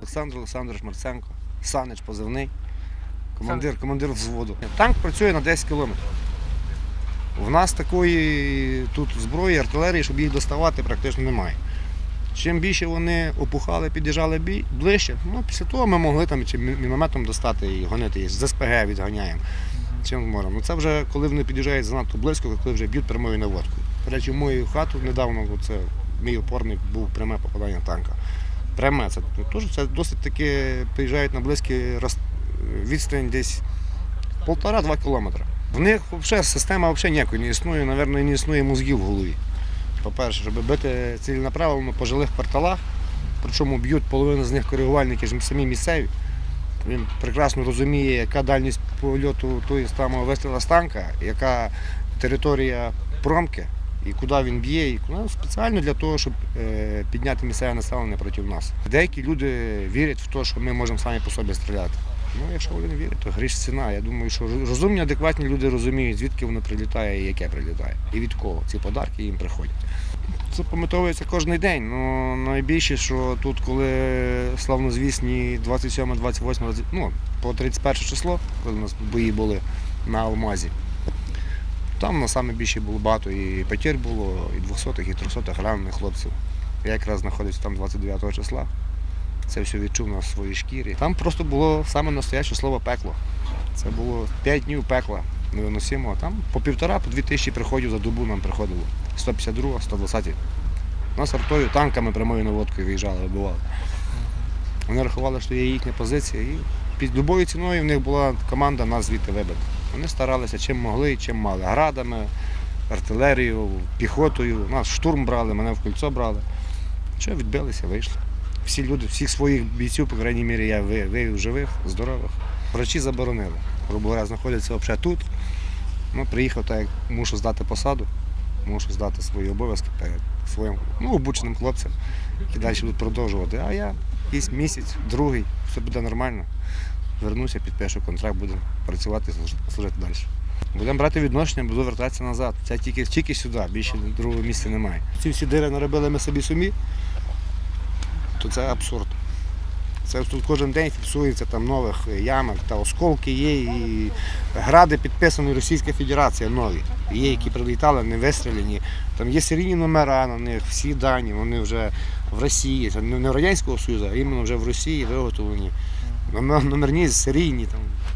Олександр Олександрович Марценко, Санич позивний, командир, командир взводу. Танк працює на 10 кілометрів. У нас такої тут зброї, артилерії, щоб їх доставати, практично немає. Чим більше вони опухали, під'їжджали бій, ближче, ну, після того ми могли там чи мінометом достати і гонити їх, з СПГ відганяємо. Чим можемо. Ну, це вже коли вони під'їжджають занадто близько, коли вже б'ють прямою наводкою. До речі, в мою хату недавно це мій опорник був пряме попадання танка. Пряме це теж це досить таки приїжджають на близькі відстань десь полтора-два кілометри. В них взагалі система взагалі ніякої не існує, напевно, не існує мозгів в голові. По-перше, щоб бити ціленаправлено по жилих кварталах, причому б'ють половину з них коригувальники самі місцеві. Він прекрасно розуміє, яка дальність польоту тої самого вистріла з танка, яка територія промки і куди він б'є, і куди спеціально для того, щоб е, підняти місцеве населення проти нас. Деякі люди вірять в те, що ми можемо самі по собі стріляти. Ну, якщо вони вірять, то гріш ціна. Я думаю, що розумні, адекватні люди розуміють, звідки воно прилітає і яке прилітає, і від кого ці подарки їм приходять. Це пам'ятовується кожен день. Ну, найбільше, що тут, коли славнозвісні 27, 28, 20, ну, по 31 число, коли у нас бої були на Алмазі, там на саме було багато і потерь було, і 200-х, і 300-х ранених хлопців. Я якраз знаходився там 29 числа. Це все відчув на своїй шкірі. Там просто було саме настояще слово пекло. Це було 5 днів пекла невиносимого. Там по півтора, по дві тисячі приходів за добу нам приходило. 152, 120. Нас артою танками прямою наводкою виїжджали, вибивали. Вони рахували, що є їхня позиція, і під любою ціною в них була команда нас звідти вибити. Вони старалися чим могли, чим мали. Градами, артилерією, піхотою. Нас штурм брали, мене в кольцо брали. Що відбилися, вийшли. Всі люди, всіх своїх бійців, по крайній мірі, я вивів живих, здорових. Врачі заборонили. Грубо говоря, знаходяться взагалі тут. Ну, приїхав, так як мушу здати посаду, мушу здати свої обов'язки перед своїм ну, обученим хлопцям, які далі будуть продовжувати. А я якийсь місяць, другий, все буде нормально. Вернуся, підпишу контракт, будемо працювати, служити- далі. Будемо брати відношення, буду вертатися назад. Це тільки, тільки сюди, більше другого місця немає. Ці всі дири наробили ми собі самі, то це абсурд. Це тут кожен день фіксується там нових ямок та осколки є, і гради підписані Російська Федерація нові. Є, які прилітали, не вистріляні. Там є серійні номера на них, всі дані, вони вже в Росії, це не не Радянського Союзу, а іменно вже в Росії виготовлені. Номер- Номерні серійні там.